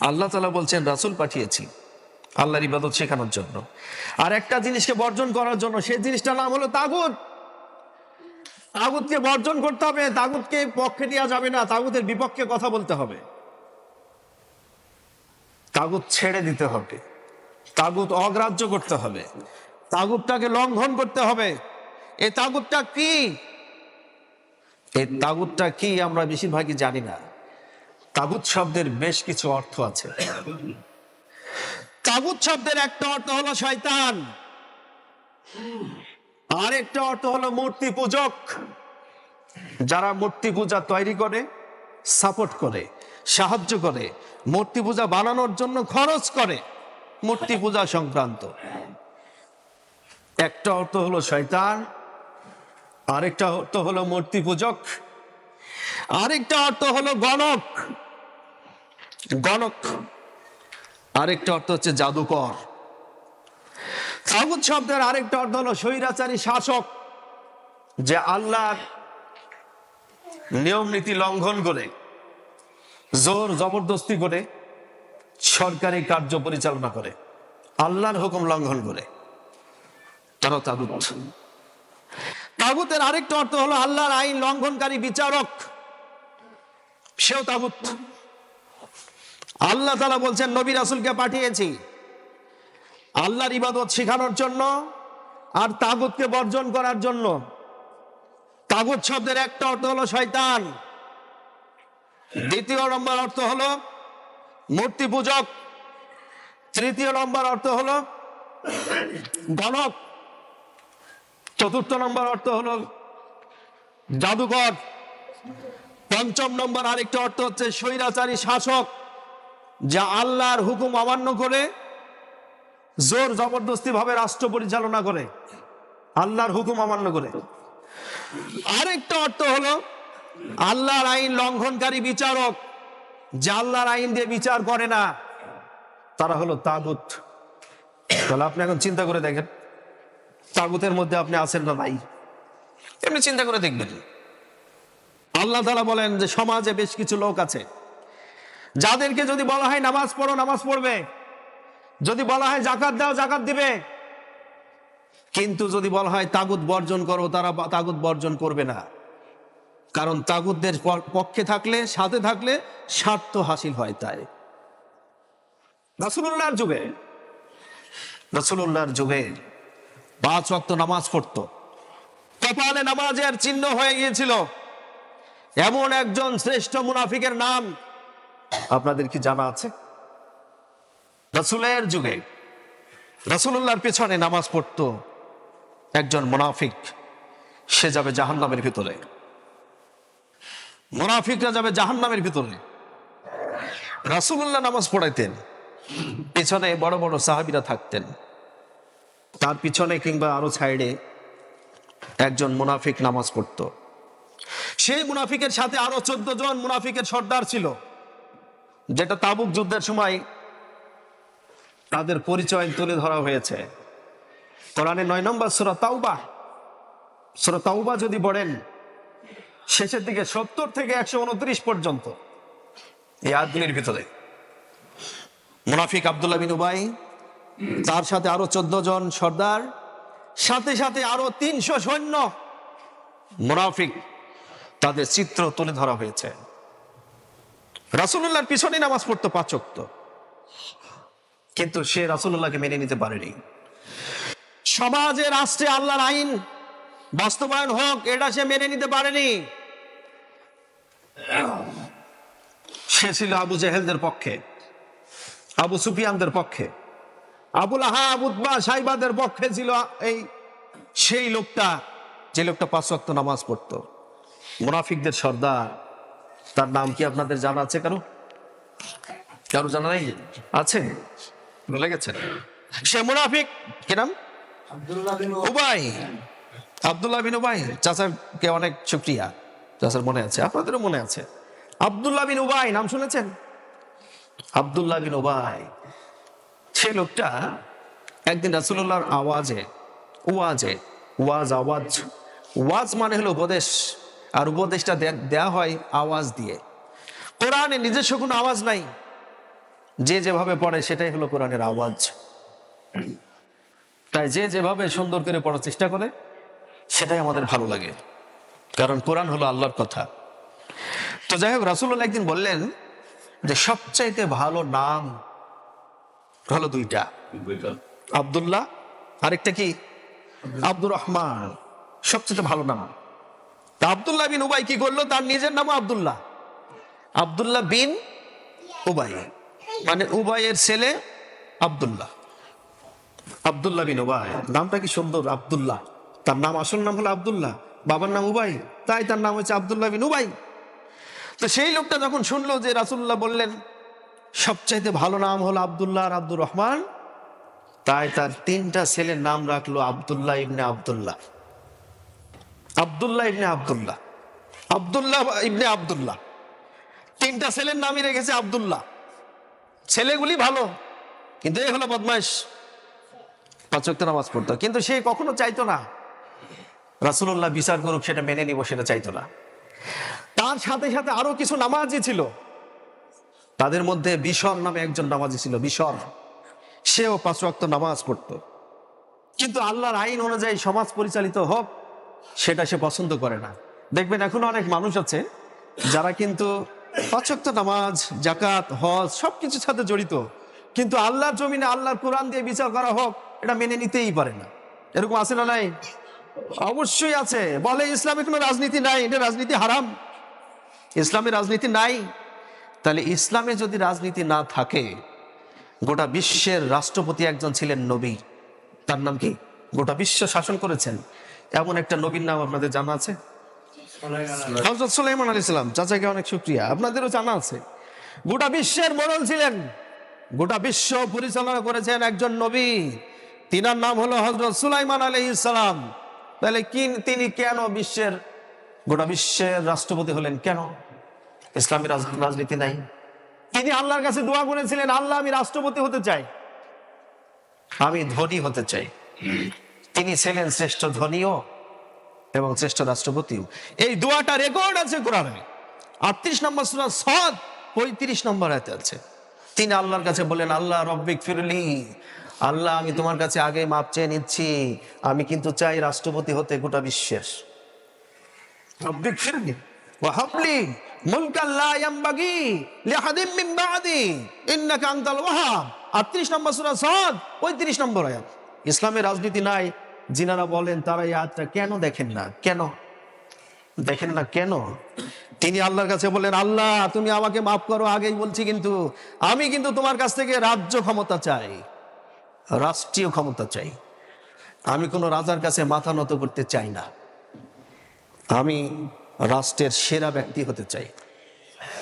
আল্লাহ তালা বলছেন, রাসুল পাঠিয়েছি। আল্লাহর ইবাদত শেখানোর জন্য। আর একটা জিনিসকে বর্জন করার জন্য সেই জিনিসটার নাম হলো তাগুত। তাগুতকে বর্জন করতে হবে, তাগুতকে পক্ষে নেওয়া যাবে না, তাগুতের বিপক্ষে কথা বলতে হবে। তাগুত ছেড়ে দিতে হবে। তাগুত অগ্রাহ্য করতে হবে। তাগুতটাকে লঙ্ঘন করতে হবে। এই তাগুতটা কি? এই তাগুতটা কি আমরা বেশিরভাগই জানি না। তাগুত শব্দের বেশ কিছু অর্থ আছে। তাগুত শব্দের একটা অর্থ হলো শয়তান। আর একটা অর্থ হলো মূর্তি পূজক। যারা মূর্তি পূজা তৈরি করে, সাপোর্ট করে, সাহায্য করে, মূর্তি পূজা বানানোর জন্য খরচ করে মূর্তি পূজা সংক্রান্ত। একটা অর্থ হলো শয়তান, আরেকটা অর্থ হলো মূর্তি পূজক, আরেকটা অর্থ হলো গণক। গণক আরেকটা অর্থ হচ্ছে জাদুকর। তাগুত শব্দের আরেকটা অর্থ হলো স্বৈরাচারী শাসক, যে আল্লাহর নিয়ম নীতি লঙ্ঘন করে, জোর জবরদস্তি করে সরকারি কার্য পরিচালনা করে, আল্লাহর হুকুম লঙ্ঘন করে। তারা তাগুত। তাগুতের আরেকটা অর্থ হলো আল্লাহর আইন লঙ্ঘনকারী বিচারক। সেও তাগুত। আল্লাহ তালা বলছেন, নবী রাসুলকে পাঠিয়েছি। আল্লাহর ইবাদত শেখানোর জন্য আর তাগুতকে বর্জন করার জন্য। তাগুত শব্দের একটা অর্থ হলো শয়তান। দ্বিতীয় নম্বর অর্থ হলো মূর্তি পূজক। তৃতীয় নম্বর অর্থ হলো গণক। চতুর্থ নম্বর অর্থ হলো জাদুঘর পঞ্চম নম্বর আরেকটা অর্থ হচ্ছে স্বৈরাচারী শাসক। যা আল্লাহর হুকুম অমান্য করে, জোর জবরদস্তি ভাবে রাষ্ট্র পরিচালনা করে, আল্লাহর হুকুম অমান্য করে। আরেকটা অর্থ হলো, আল্লাহর আইন লঙ্ঘনকারী বিচারক, যে আল্লাহর আইন দিয়ে বিচার করে না, তারা হলো তাগুত। তাহলে আপনি এখন চিন্তা করে দেখেন, তাগুতের মধ্যে আপনি আছেন না নাই। এমনি চিন্তা করে দেখবেন। আল্লাহ তালা বলেন যে সমাজে বেশ কিছু লোক আছে যাদেরকে যদি বলা হয় নামাজ পড়ো, নামাজ পড়বে। যদি বলা হয় জাকাত দাও জাকাত দিবে। কিন্তু যদি বলা হয় তাগুত বর্জন করো, তারা তাগুত বর্জন করবে না। কারণ তাগুতদের পক্ষে থাকলে, সাথে থাকলে স্বার্থ হাসিল হয় তাই। রাসুল্লাহর যুগে রাসুল্লাহর যুগে পাঁচ ওয়াক্ত নামাজ পড়তো। কপালে নামাজের চিহ্ন হয়ে গিয়েছিল। এমন একজন শ্রেষ্ঠ মুনাফিকের নাম আপনাদের কি জানা আছে? রাসুলের যুগে রাসুল্লাহর পেছনে নামাজ পড়তো একজন মুনাফিক। সে যাবে জাহান্নামের ভিতরে। মুনাফিকরা যাবে জাহান্নামের ভিতরে। রাসুল্লাহ নামাজ পড়াইতেন। পেছনে বড় বড় সাহাবিরা থাকতেন। তার পিছনে কিংবা আরও সাইডে একজন মুনাফিক নামাজ পড়তো। সেই মুনাফিকের সাথে আরও চোদ্দ জন মুনাফিকের সর্দার ছিল। যেটা তাবুক যুদ্ধের সময় তাদের পরিচয় তুলে ধরা হয়েছে। কোরআনে নয় নম্বর সুরা তাওবা। যদি বলেন শেষের দিকে সত্তর থেকে একশো উনত্রিশ পর্যন্ত। এই আদগুলির ভিতরে মুনাফিক আবদুল্লাহ বিন উবাই, তার সাথে আরও চোদ্দ জন সর্দার, সাথে সাথে আরও তিনশো সৈন্য মুনাফিক তাদের চিত্র তুলে ধরা হয়েছে। রাসুল্লাহর পিছনে নামাজ পড়তো পাচক্ত কিন্তু সে রাসুল্লাহকে মেনে নিতে পারেনি। সমাজে, রাষ্ট্রে আল্লাহর আইন, বাস্তবায়ন হোক, এটা সে মেনে নিতে পারেনি। সে ছিল আবু জেহেলদের পক্ষে, আবু সুফিয়ানদের পক্ষে আবুল আহাব উদ্বা সাইবাদের পক্ষে ছিল এই, সেই লোকটা, যে লোকটা পাঁচ নামাজ পড়তো। মুনাফিকদের সর্দার। তার নাম কি আপনাদের জানা আছে কারও? কারও জানা নাই? আছে। ভুলে গেছেন সে মুনাফিক। কি নাম? উবাই। আব্দুল্লাহ বিন উবাই। চাচাকে অনেক শুক্রিয়া। চাচার মনে আছে। আপনাদেরও মনে আছে। আব্দুল্লাহ বিন উবাই নাম শুনেছেন? আব্দুল্লাহ বিন উবাই। সে লোকটা একদিন রাসুল্লাহর আওয়াজে ওয়াজে ওয়াজ আওয়াজ ওয়াজ মানে হলো উপদেশ। আর উপদেশটা দেয়া হয় আওয়াজ দিয়ে। কোরআনে নিজস্ব কোনো আওয়াজ নাই। যে যেভাবে পড়ে সেটাই হলো কোরআনের আওয়াজ। তাই যে যেভাবে সুন্দর করে পড়ার চেষ্টা করে সেটাই আমাদের ভালো লাগে। কারণ কোরআন হলো আল্লাহর কথা। তো যাই হোক রাসুল্লাহ একদিন বললেন যে সবচাইতে ভালো নাম হলো দুইটা। আব্দুল্লাহ আরেকটা কি? আব্দুর রহমান। সবচেয়ে ভালো নাম। তা আবদুল্লাহ বিন উবাই কি করল? তার নিজের নাম আব্দুল্লাহ। আব্দুল্লাহ বিন উবাই। মানে উবাইয়ের ছেলে আব্দুল্লাহ। আব্দুল্লাহ বিন উবাই। নামটা কি সুন্দর? আব্দুল্লাহ। তার নাম, আসল নাম হলো আবদুল্লাহ। বাবার নাম উবাই। তাই তার নাম হচ্ছে আব্দুল্লাহ বিন উবাই। তো সেই লোকটা যখন শুনলো যে রাসুল্লাহ বললেন, সবচাইতে ভালো নাম হলো আবদুল্লাহ আর আব্দুর রহমান, তাই তার তিনটা ছেলের নাম রাখল আবদুল্লাহ ইবনে আব্দুল্লাহ। আব্দুল্লাহ ইবনে আব্দুল্লাহ। আব্দুল্লাহ ইবনে আব্দুল্লাহ। তিনটা ছেলের নামই রেখেছে আব্দুল্লাহ। ছেলেগুলি ভালো, কিন্তু এই হলো বদমাইশ। পাঁচক্ত নামাজ পড়তো, কিন্তু সে কখনো চাইতো না। রাসুল্লাহ বিচার করুক, সেটা মেনে নিব, সেটা চাইতো না। তার সাথে সাথে আরও কিছু নামাজি ছিল। তাদের মধ্যে বিশর নামে একজন নামাজি ছিল, বিশর। সেও পাঁচ রক্ত নামাজ পড়তো। কিন্তু আল্লাহর আইন অনুযায়ী সমাজ পরিচালিত হোক সেটা সে পছন্দ করে না। দেখবেন এখন অনেক মানুষ আছে যারা কিন্তু পাঁচক্ত নামাজ জাকাত হজ সবকিছুর সাথে জড়িত। কিন্তু আল্লাহর জমিনে আল্লাহর কোরআন দিয়ে বিচার করা হোক, এটা মেনে নিতেই পারে না। এরকম আছে না নাই? অবশ্যই আছে। বলে ইসলামে কোনো রাজনীতি নাই, এটা রাজনীতি হারাম। ইসলামে রাজনীতি নাই। তাহলে ইসলামে যদি রাজনীতি না থাকে, গোটা বিশ্বের রাষ্ট্রপতি একজন ছিলেন নবী। তার নাম কি? গোটা বিশ্ব শাসন করেছেন। এমন একটা নবীর নাম আপনাদের জানা আছে? হজরত সুলাইমান আলী ইসলাম চাচাকে অনেক শুক্রিয়া আপনাদেরও জানা আছে। গোটা বিশ্বের মরল ছিলেন। গোটা বিশ্ব পরিচালনা করেছেন একজন নবী। তিনার নাম হলো হজরত সুলাইমান আলী ইসলাম তাহলে কি তিনি কেন বিশ্বের গোটা বিশ্বের রাষ্ট্রপতি হলেন কেন? ইসলামী রাজ- রাজনীতি নাই। তিনি আল্লাহর কাছে দোয়া করেছিলেন আল্লাহ আমি রাষ্ট্রপতি হতে চাই। আমি ধনী হতে চাই। তিনি ছিলেন শ্রেষ্ঠ ধনীও এবং শ্রেষ্ঠ রাষ্ট্রপতিও। এই দোয়াটা রেকর্ড আছে কোরআনে। আটত্রিশ নম্বর সুরা সদ, পঁয়ত্রিশ নম্বর আয়তে আছে। তিনি আল্লাহর কাছে বলেন আল্লাহ রব্বিক ফিরলি। আল্লাহ, আমি তোমার কাছে আগে মাপ চেয়ে নিচ্ছি। আমি কিন্তু চাই রাষ্ট্রপতি হতে গোটা বিশ্বের। রব্বিক ফিরলি। ওয়াহাবলি মুলকান লা ইয়ামবাগি লিআহাদিম মিন বাদি। ইন্নাকা আনতাল ওয়াহাব। 38 নম্বর সূরা সাদ 35 নম্বর আয়াত। ইসলামের রাজনীতি নাই জিনারা বলেন, তারা এই আয়াতটা কেন দেখেন না? কেন? দেখেন না কেন? তিনি আল্লাহর কাছে বলেন, আল্লাহ, তুমি আমাকে মাফ করো, আগেই বলছি কিন্তু, আমি কিন্তু তোমার কাছ থেকে রাজ্য ক্ষমতা চাই। রাষ্ট্রীয় ক্ষমতা চাই। আমি কোনো রাজার কাছে মাথা নত করতে চাই না। আমি রাষ্ট্রের সেরা ব্যক্তি হতে চাই।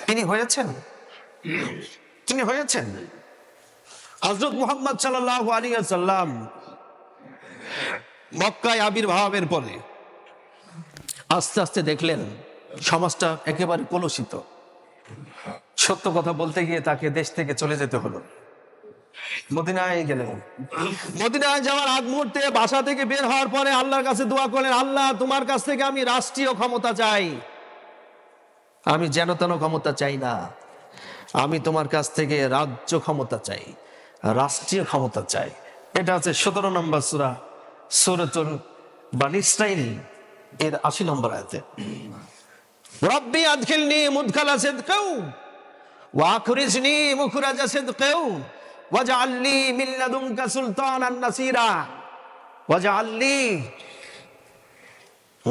তিনি হয়েছেন? তিনি হয়েছেন? হজরত মোহাম্মদ সাল্লাহ আলী সাল্লাম মক্কায় আবির্ভাবের পরে আস্তে আস্তে দেখলেন সমাজটা একেবারে কলুষিত। সত্য কথা বলতে গিয়ে তাকে দেশ থেকে চলে যেতে হলো। মদিনায় গেলেন। মদিনায় যাওয়ার আগ মুহূর্তে বাসা থেকে বের হওয়ার পরে আল্লাহর কাছে দোয়া করলেন, আল্লাহ, তোমার কাছ থেকে আমি রাষ্ট্রীয় ক্ষমতা চাই। আমি যেন তেন ক্ষমতা চাই না। আমি তোমার কাছ থেকে রাজ্য ক্ষমতা চাই, রাষ্ট্রীয় ক্ষমতা চাই। এটা হচ্ছে সতেরো নম্বর সুরা সুরতুল বানিস্টাইল এর আশি নম্বর আয়তে। রব্বি আদখিল নি মুদখাল সেদ কেউ ওয়াখরিজ নি মুখরাজা সেদ কেউ ওয়াজাল্লি মিল্লাদুমকা সুলতান নাসিরা ওয়াজাল্লি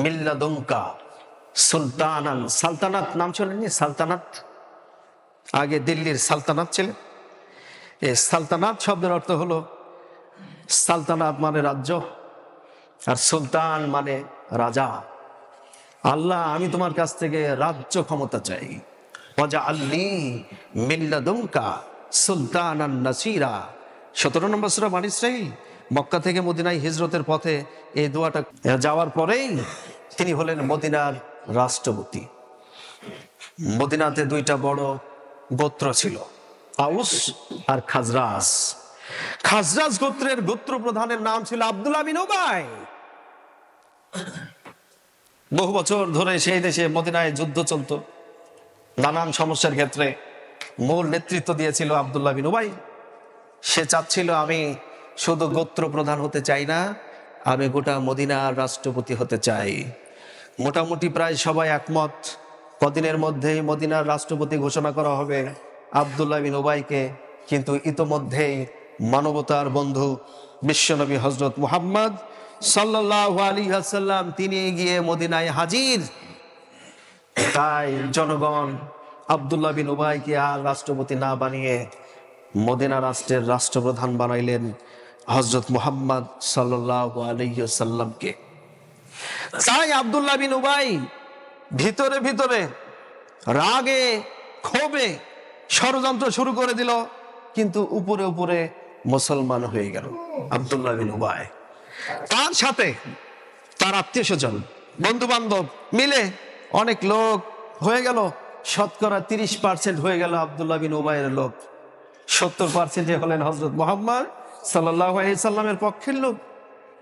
মিল্লাদুমকা সুলতানান, সালতানাত নাম শোনেননি? সালতানাত? আগে দিল্লির সালতানাত ছিলেন এই সালতানাত শব্দের অর্থ হলো সালতানাত মানে রাজ্য। আর সুলতান মানে রাজা। আল্লাহ, আমি তোমার কাছ থেকে রাজ্য ক্ষমতা চাই। মজা আল্লি মিল্লাদুমকা সুলতান নাসিরা। সতেরো নম্বর সুরা ইসরাইল মক্কা থেকে মদিনায় হিজরতের পথে এই দোয়াটা যাওয়ার পরেই তিনি হলেন মদিনার রাষ্ট্রপতি। মদিনাতে দুইটা বড় গোত্র ছিল, আউস আর খাজরাস খাজরাস গোত্রের গোত্র প্রধানের নাম ছিল আব্দুল আমিন ওবাই। বহু বছর ধরে সেই দেশে মদিনায় যুদ্ধ চলতো। নানান সমস্যার ক্ষেত্রে মূল নেতৃত্ব দিয়েছিল আবদুল্লাহ বিন সে চাচ্ছিল, আমি শুধু গোত্র প্রধান হতে চাই না, আমি গোটা মদিনার রাষ্ট্রপতি হতে চাই। মোটামুটি প্রায় সবাই একমত। কদিনের মধ্যেই মদিনার রাষ্ট্রপতি ঘোষণা করা হবে আবদুল্লাহ বিন উবাইকে। কিন্তু ইতোমধ্যেই মানবতার বন্ধু বিশ্বনবী হজরত মুহাম্মদ সাল্লাহ আলী আসাল্লাম তিনি গিয়ে মদিনায় হাজির। তাই জনগণ আবদুল্লাহ বিন উবাইকে আর রাষ্ট্রপতি না বানিয়ে মদিনা রাষ্ট্রের রাষ্ট্রপ্রধান বানাইলেন হজরত মুহাম্মদ সাল্লাহ আলাইসাল্লামকে তাই আবদুল্লাহ বিন উবাই ভিতরে ভিতরে রাগে, ক্ষোভে ষড়যন্ত্র শুরু করে দিল, কিন্তু উপরে উপরে মুসলমান হয়ে গেল আবদুল্লাহ বিন উবাই। তার সাথে তার আত্মীয় স্বজন বন্ধু বান্ধব মিলে অনেক লোক হয়ে গেল। শতকরা তিরিশ পার্সেন্ট হয়ে গেল আবদুল্লাহ বিন উবাইয়ের লোক। সত্তর পার্সেন্ট হলেন হজরত মোহাম্মদ সাল্লাহ সাল্লামের পক্ষের লোক।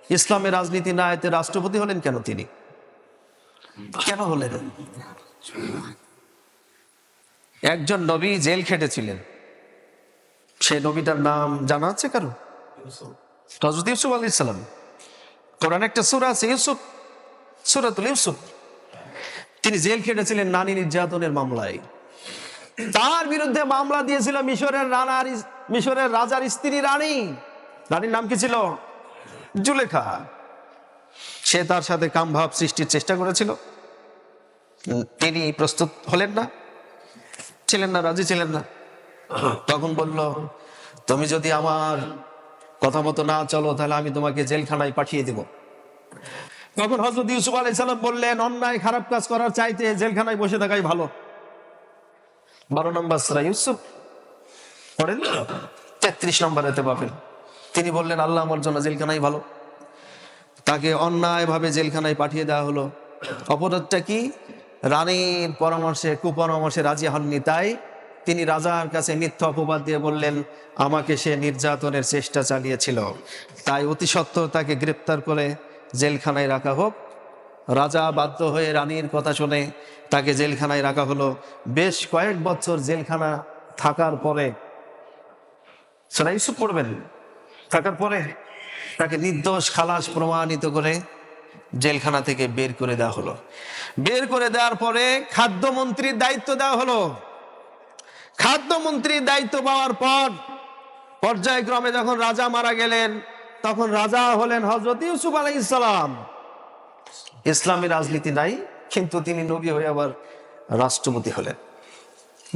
ইসলামের রাজনীতি না এতে রাষ্ট্রপতি হলেন কেন তিনি? কেন হলেন? একজন নবী জেল খেটেছিলেন। সেই নবীটার নাম জানা আছে কারও? হজরত ইউসুফ আলী ইসলাম কোরআন একটা সুরা আছে, ইউসুফ। সুরাতুল ইউসুফ। তিনি জেল খেটেছিলেন নারী নির্যাতনের মামলায়। তার বিরুদ্ধে মামলা দিয়েছিল মিশরের রানার মিশরের রাজার স্ত্রী রানী। রানীর নাম কি ছিল? জুলেখা। সে তার সাথে কামভাব সৃষ্টির চেষ্টা করেছিল। তিনি প্রস্তুত হলেন না। ছিলেন না, রাজি ছিলেন না। তখন বলল, তুমি যদি আমার কথা মতো না, চলো তাহলে আমি তোমাকে জেলখানায় পাঠিয়ে দেব। তখন হজরত ইউসুফ আলাই আলাইসাল্লাম বললেন, অন্যায়, খারাপ কাজ করার চাইতে জেলখানায় বসে থাকাই ভালো। বারো নম্বর সুরা ইউসুফ। পড়েন? তেত্রিশ নম্বর এতে পাবেন। তিনি বললেন, আল্লাহ আমার জন্য জেলখানাই ভালো। তাকে অন্যায়ভাবে জেলখানায় পাঠিয়ে দেওয়া হলো। অপরাধটা কি? রানীর পরামর্শে, কুপরামর্শে রাজি হননি, তাই তিনি রাজার কাছে মিথ্যা অপবাদ দিয়ে বললেন, আমাকে সে নির্যাতনের চেষ্টা চালিয়েছিল। তাই অতি সত্ত্বর তাকে গ্রেপ্তার করে জেলখানায় রাখা হোক। রাজা বাধ্য হয়ে রানীর কথা শুনে তাকে জেলখানায় রাখা হলো। বেশ কয়েক বছর জেলখানা থাকার পরে সেটা ইস্যু করবেন? থাকার পরে তাকে নির্দোষ, খালাস প্রমাণিত করে জেলখানা থেকে বের করে দেওয়া হলো। বের করে দেওয়ার পরে খাদ্যমন্ত্রীর দায়িত্ব দেওয়া হলো। খাদ্যমন্ত্রীর দায়িত্ব পাওয়ার পর পর্যায়ক্রমে যখন রাজা মারা গেলেন, তখন রাজা হলেন হজরত ইউসুফ আলাই ইসলাম ইসলামী রাজনীতি নাই, কিন্তু তিনি নবী হয়ে আবার রাষ্ট্রপতি হলেন।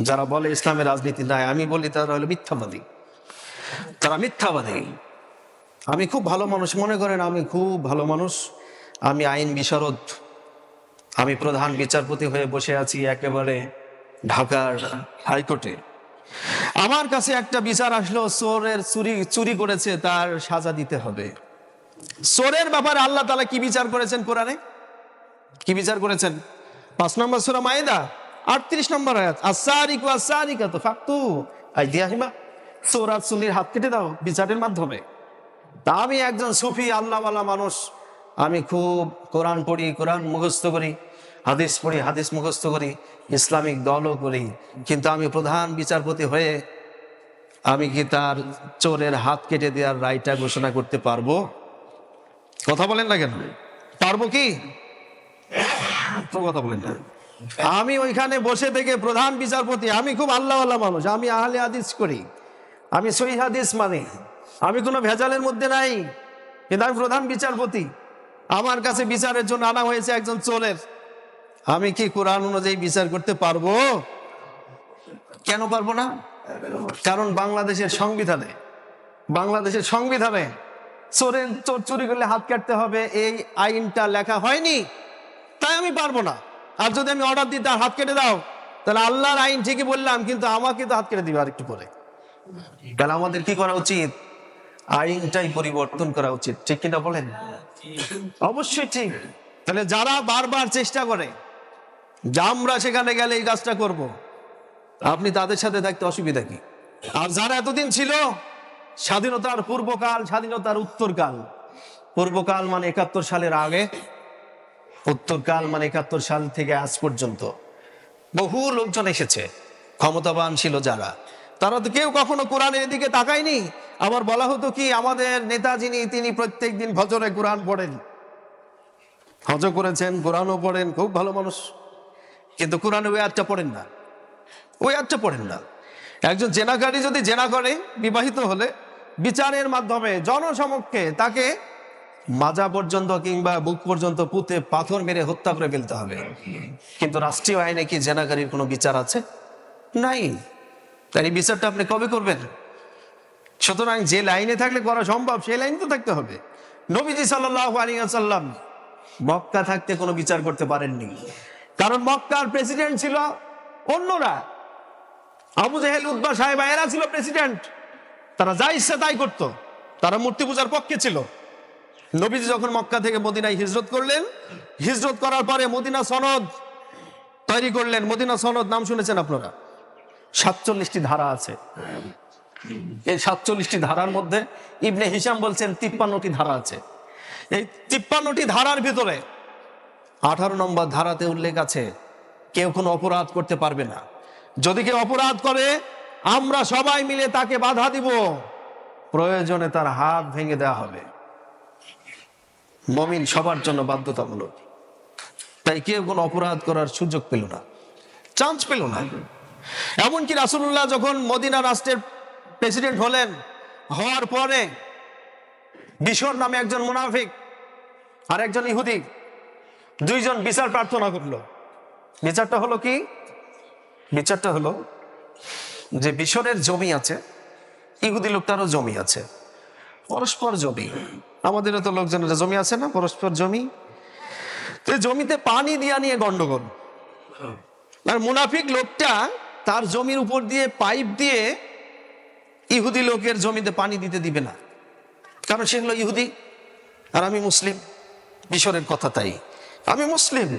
যারা বলে ইসলামের রাজনীতি নাই, আমি বলি তারা হলো মিথ্যাবাদী। তারা মিথ্যাবাদী। আমি খুব ভালো মানুষ, মনে করেন আমি খুব ভালো মানুষ। আমি আইন বিশারদ। আমি প্রধান বিচারপতি হয়ে বসে আছি একেবারে। ঢাকার হাইকোর্টে। আমার কাছে একটা বিচার আসলো চোরের চুরি চুরি করেছে, তার সাজা দিতে হবে। চোরের ব্যাপারে আল্লাহ তালা কি বিচার করেছেন কোরআনে? কি বিচার করেছেন? পাঁচ নম্বর সুরা মায়েদা, আটত্রিশ নম্বর আয়াত আসারিক আসারিকা তো ফাকতু আই দিয়া হিমা চোর চুলির হাত কেটে দাও বিচারের মাধ্যমে। তা আমি একজন সুফি, আল্লাহওয়ালা মানুষ। আমি খুব কোরআন পড়ি, কোরআন মুখস্থ করি। হাদিস পড়ি, হাদিস মুখস্থ করি, ইসলামিক দলও করি। কিন্তু আমি প্রধান বিচারপতি হয়ে আমি কি তার চোরের হাত কেটে দেওয়ার রায়টা ঘোষণা করতে পারব? কথা বলেন না কেন? পারব কি? কথা বলেন না। আমি ওইখানে বসে থেকে প্রধান বিচারপতি, আমি খুব আল্লাহ আল্লাহ মানুষ, আমি আহলে হাদিস করি। আমি সহি হাদিস মানে। আমি কোনো ভেজালের মধ্যে নাই। কিন্তু আমি প্রধান বিচারপতি। আমার কাছে বিচারের জন্য আনা হয়েছে একজন চোরের। আমি কি কোরআন অনুযায়ী বিচার করতে পারব? কেন পারব না? কারণ বাংলাদেশের সংবিধানে বাংলাদেশের সংবিধানে চোরের চোর চুরি করলে হাত কাটতে হবে এই আইনটা লেখা হয়নি। তাই আমি পারব না। আর যদি আমি অর্ডার দিই তার হাত কেটে দাও। তাহলে আল্লাহর আইন ঠিকই বললাম কিন্তু আমাকে তো হাত কেটে দিবে আর একটু পরে। তাহলে আমাদের কি করা উচিত? আইনটাই পরিবর্তন করা উচিত। ঠিক কিনা বলেন? অবশ্যই ঠিক। তাহলে যারা বারবার চেষ্টা করে যে আমরা সেখানে গেলে এই কাজটা করব। আপনি তাদের সাথে থাকতে অসুবিধা কি? আর যারা এতদিন ছিল, স্বাধীনতার পূর্বকাল, স্বাধীনতার উত্তরকাল। পূর্বকাল মানে একাত্তর সালের আগে, উত্তরকাল মানে একাত্তর সাল থেকে আজ পর্যন্ত। বহু লোকজন এসেছে, ক্ষমতাবান ছিল যারা। তারা তো কেউ কখনো কোরআনের দিকে তাকায়নি। আবার বলা হতো কি, আমাদের নেতা যিনি তিনি প্রত্যেক দিন ভজরে কোরআন পড়েন। হজ করেছেন, কোরআনও পড়েন, খুব ভালো মানুষ। কিন্তু কোরআনে ওই আটটা পড়েন না। ওই আটটা পড়েন না। একজন জেনাকারী যদি জেনা করে, বিবাহিত হলে বিচারের মাধ্যমে জনসমক্ষে তাকে মাজা পর্যন্ত কিংবা বুক পর্যন্ত পুঁতে পাথর মেরে হত্যা করে ফেলতে হবে। কিন্তু রাষ্ট্রীয় আইনে কি জেনাকারীর কোনো বিচার আছে? নাই। তাই বিচারটা আপনি কবে করবেন? সুতরাং যে লাইনে থাকলে করা সম্ভব, সেই লাইন তো থাকতে হবে। নবীজি সাল্লাহ আলিয়াল্লাম মক্কা থাকতে কোনো বিচার করতে পারেননি। কারণ মক্কার প্রেসিডেন্ট ছিল অন্যরা। আবু জাহেল উদ্বা সাহেব এরা ছিল প্রেসিডেন্ট তারা যা ইচ্ছা তাই করত। তারা মূর্তি পূজার পক্ষে ছিল। নবীজি যখন মক্কা থেকে মদিনায় হিজরত করলেন, হিজরত করার পরে মদিনা সনদ তৈরি করলেন। মদিনা সনদ নাম শুনেছেন আপনারা? সাতচল্লিশটি ধারা আছে। এই সাতচল্লিশটি ধারার মধ্যে ইবনে হিসাম বলছেন তিপ্পান্নটি ধারা আছে। এই তিপ্পান্নটি ধারার ভিতরে আঠারো নম্বর ধারাতে উল্লেখ আছে, কেউ কোনো অপরাধ করতে পারবে না। যদি কেউ অপরাধ করে, আমরা সবাই মিলে তাকে বাধা দিব। প্রয়োজনে তার হাত ভেঙে দেওয়া হবে। মমিন সবার জন্য বাধ্যতামূলক। তাই কেউ কোনো অপরাধ করার সুযোগ পেল না, চান্স পেল না। এমনকি রাসুল্লাহ যখন মদিনা রাষ্ট্রের প্রেসিডেন্ট হলেন, হওয়ার পরে বিশর নামে একজন মুনাফিক আর একজন ইহুদি দুইজন বিচার প্রার্থনা করল। বিচারটা হলো কি? বিচারটা হলো যে বিশরের জমি আছে, ইহুদি লোকটারও জমি আছে, পরস্পর জমি। আমাদেরও তো লোকজনের জমি আছে না, পরস্পর জমি। তো জমিতে পানি দিয়া নিয়ে গন্ডগোল। আর মুনাফিক লোকটা তার জমির উপর দিয়ে পাইপ দিয়ে ইহুদি লোকের জমিতে পানি দিতে দিবে না। কারণ সে হলো ইহুদি, আর আমি মুসলিম। মিশরের কথা তাই। আমি মুসলিম,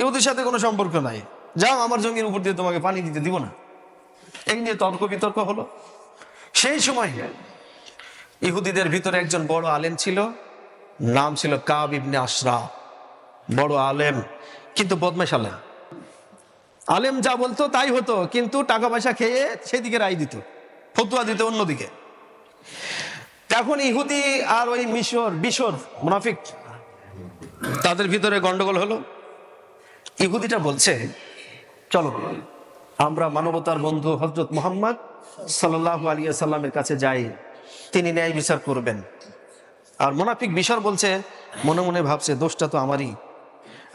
ইহুদির সাথে কোনো সম্পর্ক নাই। যাও, আমার জমির উপর দিয়ে তোমাকে পানি দিতে দিব না। এই নিয়ে তর্ক বিতর্ক হলো। সেই সময় ইহুদিদের ভিতরে একজন বড় আলেম ছিল, নাম ছিল কাব ইবনে আশরা। বড় আলেম, কিন্তু বদমাশ আলেম আলেম যা বলতো তাই হতো, কিন্তু টাকা পয়সা খেয়ে সেদিকে রায় দিত, ফতুয়া দিত অন্যদিকে। এখন ইহুদি আর ওই মিশর বিশর মুনাফিক তাদের ভিতরে গন্ডগোল হলো? ইহুদিটা বলছে, চলো, আমরা মানবতার বন্ধু হজরত মোহাম্মদ সাল্লাহ আলিয়া সাল্লামের কাছে যাই, তিনি ন্যায় বিচার করবেন। আর মোনাফিক বিশর বলছে, মনে মনে ভাবছে, দোষটা তো আমারই।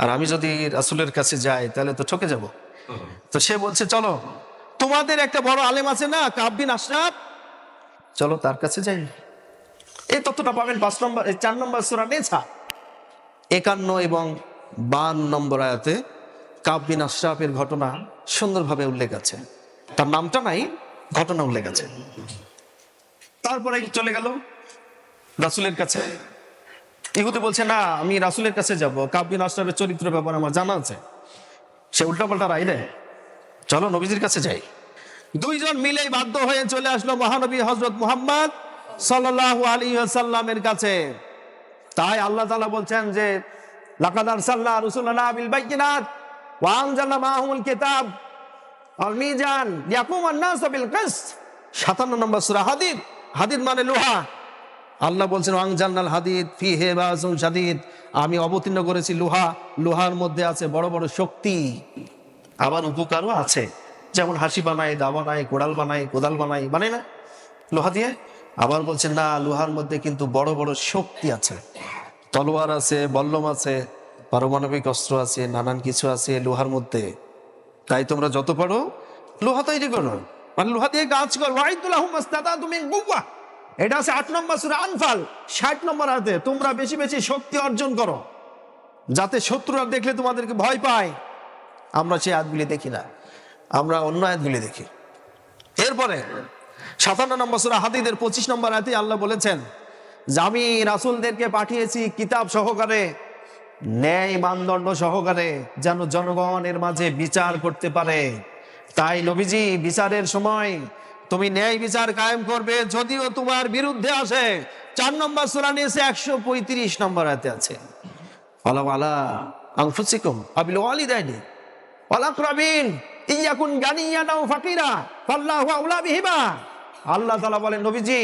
আর আমি যদি রাসুলের কাছে যাই, তাহলে তো ঠকে যাব। তো সে বলছে, চলো, তোমাদের একটা বড় আলেম আছে না কাববিন আশরাফ? চলো তার কাছে যাই। এই তথ্যটা পাবেন পাঁচ নম্বর চার নম্বর সুরা নেছা একান্ন এবং বান নম্বর আয়াতে কাববিন আশরাফের ঘটনা সুন্দরভাবে উল্লেখ আছে। তার নামটা নাই, ঘটনা উল্লেখ আছে। তারপরে চলে গেল রাসুলের কাছে। ইহুদি বলছে, না, আমি রাসুলের কাছে যাব। কাববিন আশরাফের চরিত্র ব্যাপার আমার জানা আছে। সে উল্টাপাল্টা রায় দেয় চলো নবীজির কাছে যাই। দুইজন মিলেই বাধ্য হয়ে চলে আসলো মহানবী হজরত মুহাম্মদ সাল্লাহ আলী সাল্লামের কাছে। তাই আল্লাহ তালা বলছেন যে 57 নম্বর হাদিদ। মানে লোহা। আল্লাহ বলছেন হাদিদ আমি অবতীর্ণ করেছি লোহা। লোহার মধ্যে আছে বড় বড় শক্তি। আবার উপকারও আছে। যেমন হাসি বানায় দা বানায়, কোড়াল বানায়, কোদাল বানায় বানায় না? লোহা দিয়ে? আবার বলছেন না, লোহার মধ্যে কিন্তু বড় বড় শক্তি আছে। তলোয়ার আছে, বল্লম আছে, পারমাণবিক অস্ত্র আছে, নানান কিছু আছে লোহার মধ্যে। তাই তোমরা যত পারো, লোহা তৈরি করো। মানে লোহা দিয়ে কাজ করো। তুমি এটা আছে আট নম্বর সুরা আনফাল। ষাট নম্বর হাতে তোমরা বেশি বেশি শক্তি অর্জন করো। যাতে শত্রুরা দেখলে তোমাদেরকে ভয় পায়। আমরা সেই আয়াতগুলি দেখি না। আমরা অন্য আয়াতগুলি দেখি। এরপরে সাতান্ন নম্বর সুরা হাদিদের পঁচিশ নম্বর আয়াতে আল্লাহ বলেছেন যে আমি রাসুলদেরকে পাঠিয়েছি কিতাব সহকারে, ন্যায় মানদণ্ড সহকারে, যেন জনগণের মাঝে বিচার করতে পারে। তাই নবীজি, বিচারের সময় তুমি ন্যায় বিচার কায়েম করবে, যদিও তোমার বিরুদ্ধে আসে। চার নম্বর সুরা নিয়েছে একশো পঁয়ত্রিশ নম্বর আয়াতে আছে আলা আলা আংফুসিকুম আবিল ওয়ালিদাইনি ওয়ালাকরাবিন ইয়াকুন আও ফাকিরা, ফাল্লাহু বিহিমা। আল্লাহ তালা বলেন, নবীজি,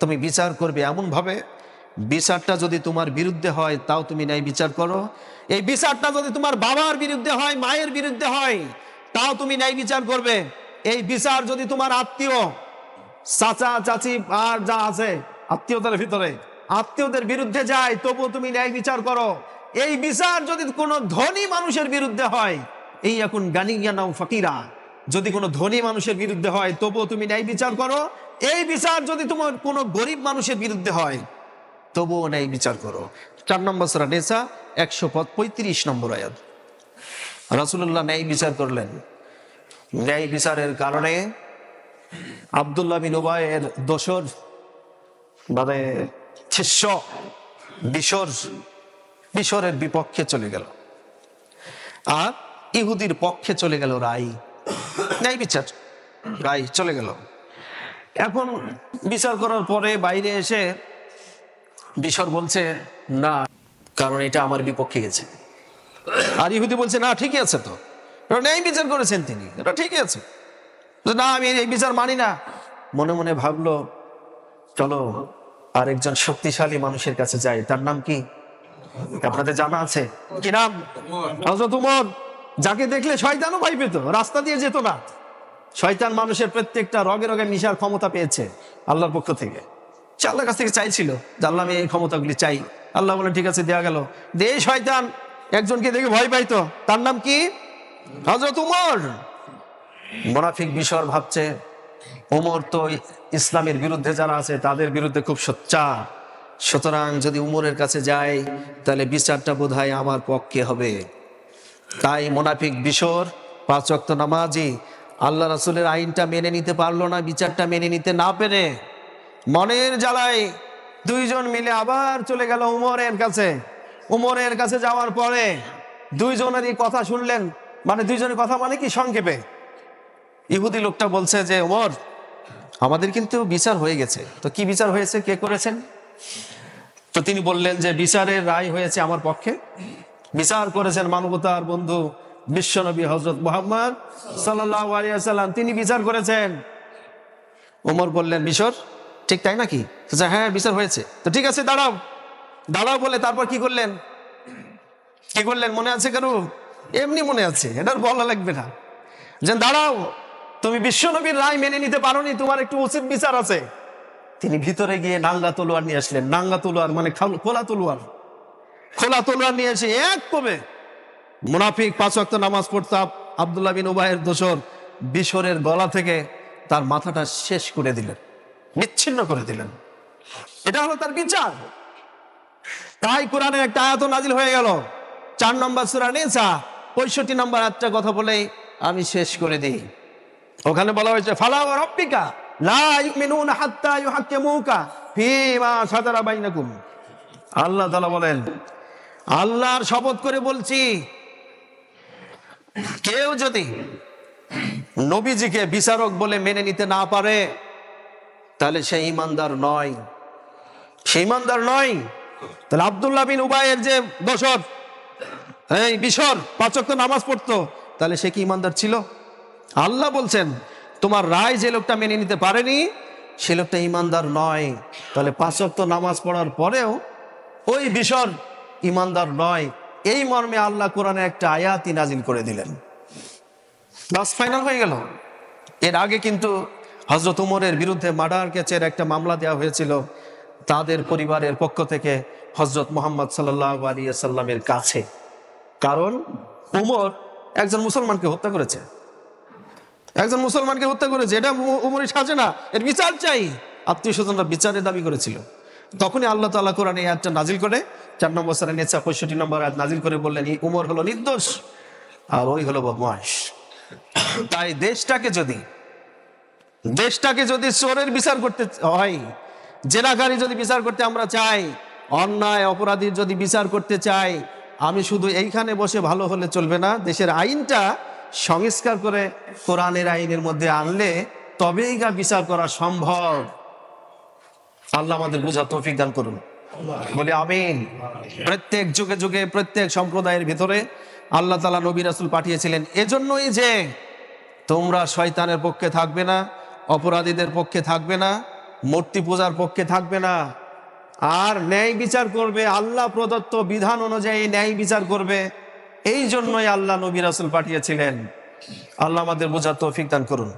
তুমি বিচার করবে এমন ভাবে বিচারটা যদি তোমার বিরুদ্ধে হয়, তাও তুমি ন্যায় বিচার করো। এই বিচারটা যদি তোমার বাবার বিরুদ্ধে হয়, মায়ের বিরুদ্ধে হয়, তাও তুমি ন্যায় বিচার করবে। এই বিচার যদি তোমার আত্মীয়, চাচা, চাচি, আর যা আছে আত্মীয়তার ভিতরে, আত্মীয়দের বিরুদ্ধে যায়, তবুও তুমি ন্যায় বিচার করো। এই বিচার যদি কোনো ধনী মানুষের বিরুদ্ধে হয়, এই এখন গানিয়া নাও ফকিরা। যদি কোনো ধনী মানুষের বিরুদ্ধে হয়, তবুও তুমি ন্যায় বিচার করো। এই বিচার যদি তোমার কোনো গরিব মানুষের বিরুদ্ধে হয়, তবুও ন্যায় বিচার করো। চার নম্বর সরা নেশা একশো পঁয়ত্রিশ নম্বর আয়াত। রাসুল্লাহ ন্যায় বিচার করলেন। ন্যায় বিচারের কারণে আবদুল্লাহ বিন উবায়ের দোসর মানে শিষ্য বিশর বিশরের বিপক্ষে চলে গেল। আর ইহুদির পক্ষে চলে গেল রাই ন্যায় বিচার। রাই চলে গেল। এখন বিচার করার পরে বাইরে এসে বিশর বলছে, না, কারণ এটা আমার বিপক্ষে গেছে। আর ইহুদি বলছে, না, ঠিকই আছে তো। ন্যায় বিচার করেছেন তিনি। এটা ঠিকই আছে। না, আমি এই বিচার মানি না। মনে মনে ভাবলো, চলো, আরেকজন শক্তিশালী মানুষের কাছে যাই। তার নাম কি? আপনাদের জানা আছে? কি নাম? হযরত উমর। যাকে দেখলে শয়তানও ভয় পেত, রাস্তা দিয়ে যেত না। শয়তান মানুষের প্রত্যেকটা রগে রগে মিশার ক্ষমতা পেয়েছে আল্লাহর পক্ষ থেকে। সে আল্লাহর কাছ থেকে চাইছিল যে, আল্লাহ এই ক্ষমতাগুলি চাই। আল্লাহ বলে, ঠিক আছে, দেয়া গেল। দে শয়তান, একজনকে দেখে ভয় পাইতো। তার নাম কি? হজরত উমর। মোনাফিক বিশর ভাবছে, উমর তো ইসলামের বিরুদ্ধে যারা আছে, তাদের বিরুদ্ধে খুব সোচ্চা সুতরাং যদি উমরের কাছে যাই তাহলে বিচারটা বোধ আমার পক্ষে হবে। তাই মোনাফিক বিশর, পাঁচ ওয়াক্ত নামাজি, আল্লাহ রাসুলের আইনটা মেনে নিতে পারল না, বিচারটা মেনে নিতে না পেরে মনের জ্বালায় দুইজন মিলে আবার চলে গেল উমরের কাছে। উমরের কাছে যাওয়ার পরে দুইজনেরই কথা শুনলেন মানে দুইজনের কথা মানে কি সংক্ষেপে? ইহুদি লোকটা বলছে যে ওমর আমাদের কিন্তু বিচার হয়ে গেছে। তো কি বিচার হয়েছে? কে করেছেন? তো তিনি বললেন যে, বিচারের রায় হয়েছে আমার পক্ষে। বিচার করেছেন মানবতার বন্ধু বিশ্বনবী হজরত মোহাম্মদ সাল্লাম তিনি বিচার করেছেন। ওমর বললেন, মিশর, ঠিক তাই নাকি? হ্যাঁ বিচার হয়েছে। তো ঠিক আছে, দাঁড়াও। দাঁড়াও বলে তারপর কি করলেন? কি করলেন? মনে আছে কেন এমনি মনে আছে এটার বলা লাগবে না। যে, দাঁড়াও, তুমি বিশ্বনবীর রায় মেনে নিতে পারোনি, তোমার একটু উচিত বিচার আছে। তিনি ভিতরে গিয়ে নাঙ্গা তলোয়ার নিয়ে আসলেন। নাঙ্গা তলোয়ার মানে খাল- খোলা তলোয়ার। খোলা তোলা নিয়ে এসে এক কবে মুনাফিক পাঁচ ওয়াক্ত নামাজ পড়তাম আবদুল্লাহ বিন উবাইয়ের দোসর বিশরের গলা থেকে তার মাথাটা শেষ করে দিলেন বিচ্ছিন্ন করে দিলেন। এটা হলো তার বিচার। তাই কোরআনের একটা আয়াত নাজিল হয়ে গেল। চার নম্বর সুরা নেসা, পঁয়ষট্টি নম্বর আটটা কথা বলেই আমি শেষ করে দিই। ওখানে বলা হয়েছে, ফালা ওয়া রাব্বিকা আল্লাহ তাআলা বলেন আল্লাহর শপথ করে বলছি, কেউ যদি নবীজিকে বিচারক বলে মেনে নিতে না পারে, তাহলে সে ইমানদার নয়। সে ইমানদার নয়। তাহলে আব্দুল্লাহ বিন উবায়ের যে দশর এই বিশর পাঁচক নামাজ পড়তো, তাহলে সে কি ইমানদার ছিল? আল্লাহ বলছেন, তোমার রায় যে লোকটা মেনে নিতে পারেনি, সে লোকটা ইমানদার নয়। তাহলে পাঁচক নামাজ পড়ার পরেও ওই বিশর ইমানদার নয়। এই মর্মে আল্লাহ কোরআনে একটা আয়াতি নাজিল করে দিলেন। বাস ফাইনাল হয়ে গেল। এর আগে কিন্তু হজরত উমরের বিরুদ্ধে মার্ডার কেচের একটা মামলা দেওয়া হয়েছিল তাদের পরিবারের পক্ষ থেকে হজরত মোহাম্মদ সাল্লাহ আলী সাল্লামের কাছে। কারণ উমর একজন মুসলমানকে হত্যা করেছে। একজন মুসলমানকে হত্যা করেছে। এটা উমরের সাজে না। এর বিচার চাই। আত্মীয় স্বজনরা বিচারের দাবি করেছিল। তখনই আল্লাহ তাআলা কোরআন এই আয়াতটা নাজিল করে চার নম্বর সারে নেচা পঁয়ষট্টি নম্বর আয়াত নাজিল করে বললেন, এই উমর হলো নির্দোষ আর ওই হলো বদমাস তাই দেশটাকে যদি দেশটাকে যদি চোরের বিচার করতে হয় জেনাকারী যদি বিচার করতে আমরা চাই, অন্যায় অপরাধীর যদি বিচার করতে চাই, আমি শুধু এইখানে বসে ভালো হলে চলবে না, দেশের আইনটা সংস্কার করে কোরআনের আইনের মধ্যে আনলে তবেই গা বিচার করা সম্ভব। আল্লাহ আমাদের বোঝা তৌফিক দান করুন। বলে আমিন। প্রত্যেক যুগে যুগে, প্রত্যেক সম্প্রদায়ের ভিতরে আল্লাহ তালা নবী রাসুল পাঠিয়েছিলেন। এজন্যই যে তোমরা শয়তানের পক্ষে থাকবে না, অপরাধীদের পক্ষে থাকবে না, মূর্তি পূজার পক্ষে থাকবে না, আর ন্যায় বিচার করবে, আল্লাহ প্রদত্ত বিধান অনুযায়ী ন্যায় বিচার করবে, এই জন্যই আল্লাহ নবী রাসুল পাঠিয়েছিলেন। আল্লাহ আমাদের বোঝার তৌফিক দান করুন।